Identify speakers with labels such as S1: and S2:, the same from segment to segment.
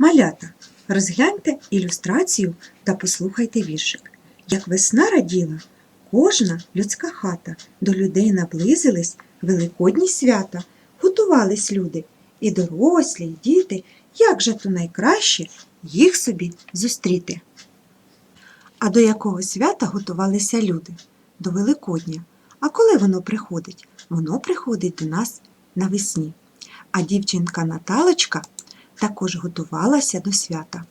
S1: Малята, розгляньте ілюстрацію та послухайте віршик. Як весна раділа, кожна людська хата, до людей наблизились великодні свята, готувались люди, і дорослі, і діти, як же то найкраще їх собі зустріти. А до якого свята готувалися люди? До Великодня. А коли воно приходить? Воно приходить до нас навесні. А дівчинка Наталочка також готувалася до свята.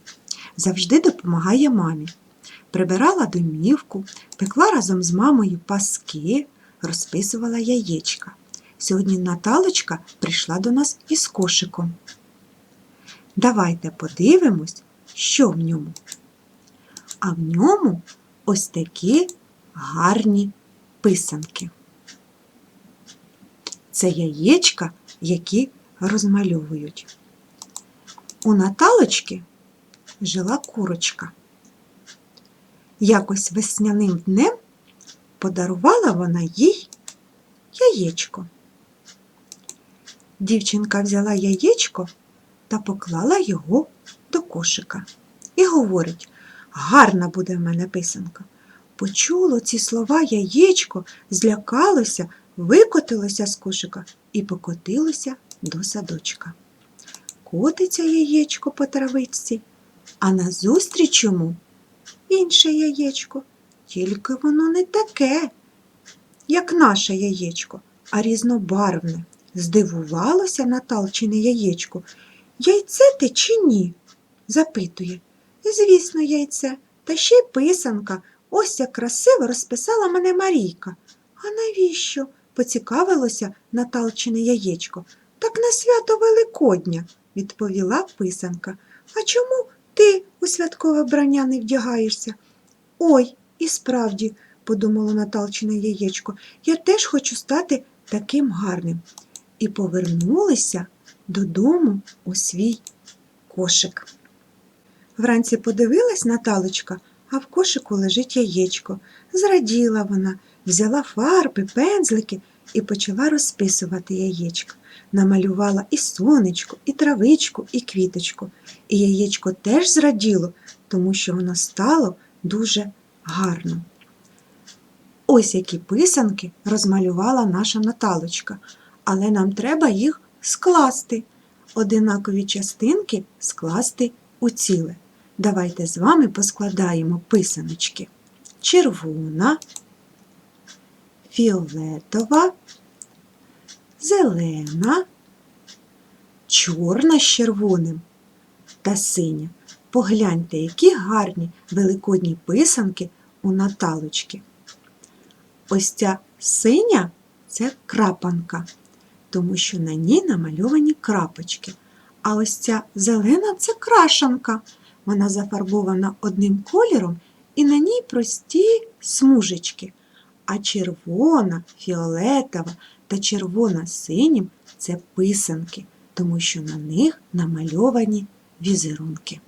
S1: Завжди допомагає мамі. Прибирала домівку, пекла разом з мамою паски, розписувала яєчка. Сьогодні Наталочка прийшла до нас із кошиком. Давайте подивимось, що в ньому. А в ньому ось такі гарні писанки. Це яєчка, які розмальовують. У Наталочки жила курочка. Якось весняним днем подарувала вона їй яєчко. Дівчинка взяла яєчко та поклала його до кошика і говорить: гарна буде в мене писанка. Почуло ці слова яєчко, злякалося, викотилося з кошика і покотилося до садочка. Котиться яєчко по травичці, а назустріч йому інше яєчко, тільки воно не таке, як наше яєчко, а різнобарвне. Здивувалося Наталчине яєчко. Яйце ти чи ні? запитує. Звісно, яйце, та ще й писанка. Ось як красиво розписала мене Марійка. А навіщо? поцікавилося Наталчине яєчко. Так на свято Великодня, відповіла писанка. А чому ти у святкове вбрання не вдягаєшся? Ой, і справді, подумало Наталчине яєчко, я теж хочу стати таким гарним. І повернулися додому у свій кошик. Вранці подивилась Наталочка, а в кошику лежить яєчко. Зраділа вона, взяла фарби, пензлики і почала розписувати яєчко. Намалювала і сонечко, і травичку, і квіточку. І яєчко теж зраділо, тому що воно стало дуже гарно. Ось які писанки розмалювала наша Наталочка, але нам треба їх скласти. Одинакові частинки скласти у ціле. Давайте з вами поскладаємо писаночки. Червона, фіолетова, зелена, чорна з червоним та синя. Погляньте, які гарні великодні писанки у Наталочки. Ось ця синя це крапанка, тому що на ній намальовані крапочки. А ось ця зелена це крашанка. Вона зафарбована одним кольором і на ній прості смужечки. А червона, фіолетова та червона синім це писанки, тому що на них намальовані візерунки.